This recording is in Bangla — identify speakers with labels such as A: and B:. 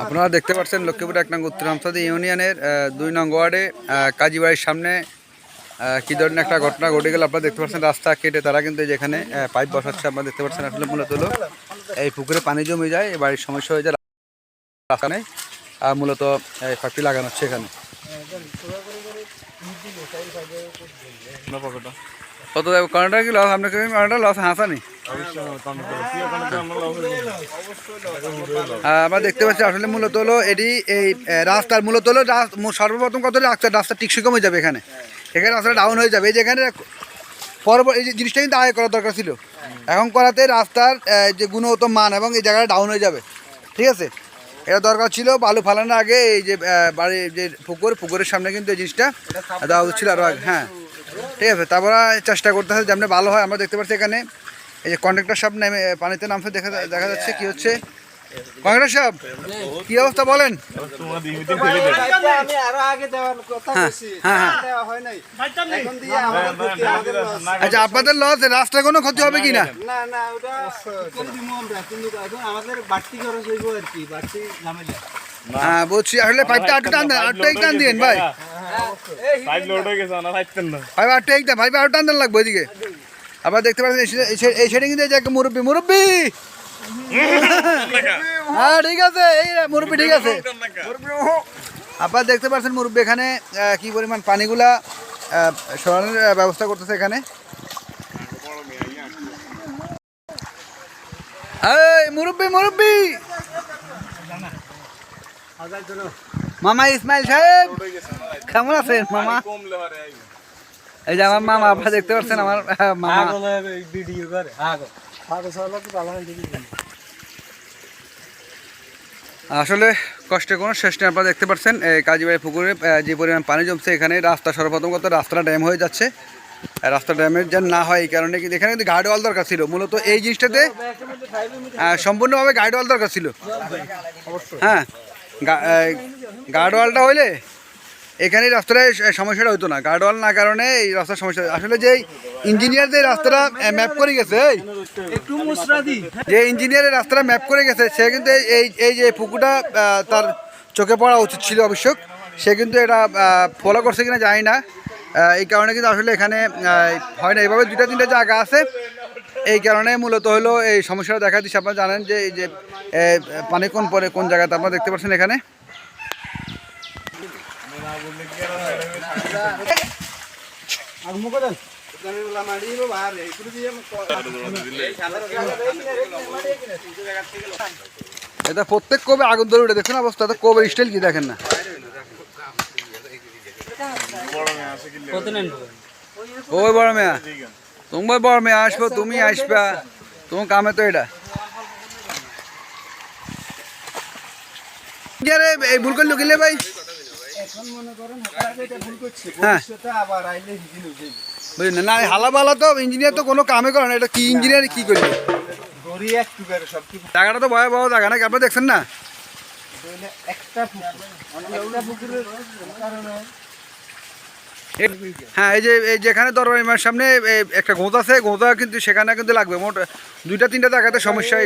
A: আপনারা দেখতে পাচ্ছেন লক্ষ্মীপুর এক নং উত্তর হামসাদি ইউনিয়নের দুই নং ওয়ার্ডে কাজীবাড়ির সামনে কি ধরনের একটা ঘটনা ঘটে গেল আপনারা দেখতে পাচ্ছেন রাস্তা কেটে তারা কিন্তু যেখানে পাইপ বসাচ্ছে আপনারা দেখতে পাচ্ছেন আসলে মূলত হলো এই পুকুরে পানি জমে যায় বাড়ির সমস্যা হয়ে যায় রাস্তা নেই মূলত পাইপটি লাগানো হচ্ছে এখানে কত কর্নারটা কি লস আপনাকে কর্নারটা লস হাসা নেই। আমরা দেখতে পাচ্ছি, আসলে মূলত হলো এটি এই রাস্তার মূলত হলো সর্বপ্রথম কত রাস্তা রাস্তা টিকসই কমে যাবে এখানে। এখানে রাস্তাটা ডাউন হয়ে যাবে। এই যেখানে পরবর্তী এই যে জিনিসটা কিন্তু আগে করা দরকার ছিল। এখন করাতে রাস্তার যে গুণগত মান এবং এই জায়গাটা ডাউন হয়ে যাবে। ঠিক আছে? এটা দরকার ছিল বালু ফালানোর আগে, এই যে বাড়ির যে পুকুর, পুকুরের সামনে কিন্তু এই জিনিসটা দেওয়া উচিত আরও হ্যাঁ। ঠিক আছে তারপরে চেষ্টা করতে হবে যেমন ভালো হয় আমরা দেখতে পাচ্ছি এখানে। এই যে কন্ট্রাক্টর সাহেব নেমে পানিতে নামছে দেখা দেখা যাচ্ছে কি হচ্ছে। কন্ট্রাক্টর সাহেব কি অবস্থা বলেন?
B: আমি আরও আগে দেওয়ার কথা
A: হ্যাঁ, হ্যাঁ, হ্যাঁ। আচ্ছা আপনাদের লস রাস্তায় কোনো ক্ষতি হবে কি না?
B: না না ওটা করে দিব আমরা কিন্তু এখন আমাদের বাড়তি খরচ হইব আর কি বাড়তি ঝামেলা
A: হ্যাঁ বলছি আসলে পাইপটা আটটু আটটাই টান দিন ভাই।
C: না।
A: ভাই টান লাগবে আপনারা দেখতে এই সাইডে মুরব্বী হ্যাঁ ঠিক আছে, এই ঠিক আছে। আপনারা দেখতে এখানে কি পরিমাণ পানিগুলা সরানোর ব্যবস্থা করতেছে এখানে। মুরব্বী মুরব্বী! মামা ইসমাইল সাহেব কেমন আছেন মামা? এই যে আমার মামা আপনারা দেখতে পাচ্ছেন আমার মামা।
B: ভিডিও করে
A: আসলে কষ্টের কোনো শেষ নেই আপনারা দেখতে পাচ্ছেন এই কাজীবাড়ি পুকুরে যে পরিমাণ পানি জমছে এখানে রাস্তা সর্বপ্রথম কথা রাস্তাটা ড্যাম হয়ে যাচ্ছে। রাস্তা ড্যামের যেন না হয় এই কারণে কিন্তু এখানে কিন্তু গার্ড ওয়াল দরকার ছিল। মূলত এই জিনিসটাতে সম্পূর্ণভাবে গার্ড ওয়াল দরকার ছিল। হ্যাঁ গার্ড ওয়ালটা হইলে এখানে রাস্তাটায় সমস্যাটা হতো না। গার্ডওয়াল না কারণে এই রাস্তার সমস্যা। আসলে যে ইঞ্জিনিয়ার যে রাস্তাটা ম্যাপ করে গেছে যে ইঞ্জিনিয়ারের রাস্তাটা ম্যাপ করে গেছে সে কিন্তু এই- এই যে পুকুরটা তার চোখে পড়া উচিত ছিল অবশ্যক। সে কিন্তু এটা ফলো করছে কিনা জানি না। এই কারণে কিন্তু আসলে এখানে হয় না। এইভাবে দুটা তিনটা জায়গা আছে। এই কারণে মূলত হলো এই সমস্যাটা দেখা দিচ্ছে। আপনারা জানেন যে এই যে পানি কোন পরে কোন জায়গাতে আপনারা দেখতে পাচ্ছেন এখানে? এটা প্রত্যেক কবে আগুন ধরে উঠে? দেখুন অবস্থা কবে স্টাইল কি দেখেন না? ওই বড় মেয়া? তোমার বড় মেয়ে আসব তুমি আসবা। তোমার কামে তো এটা। এই ভুল করল কিলে ভাই? হ্যাঁ। না হালা বালা তো ইঞ্জিনিয়ার তো কোনো কামে করে না এটা কি ইঞ্জিনিয়ার করবে? জায়গাটা তো ভয়াবহ জায়গা নাকি দেখছেন না?
B: একটা পুকুর একটা পুকুরের কারণে
A: এ- হ্যাঁ এই যে, এই যেখানে দরবার ইমার সামনে একটা গোঁত আছে গোঁতা কিন্তু সেখানে কিন্তু লাগবে। মোট দুইটা, তিনটা জায়গাতে সমস্যা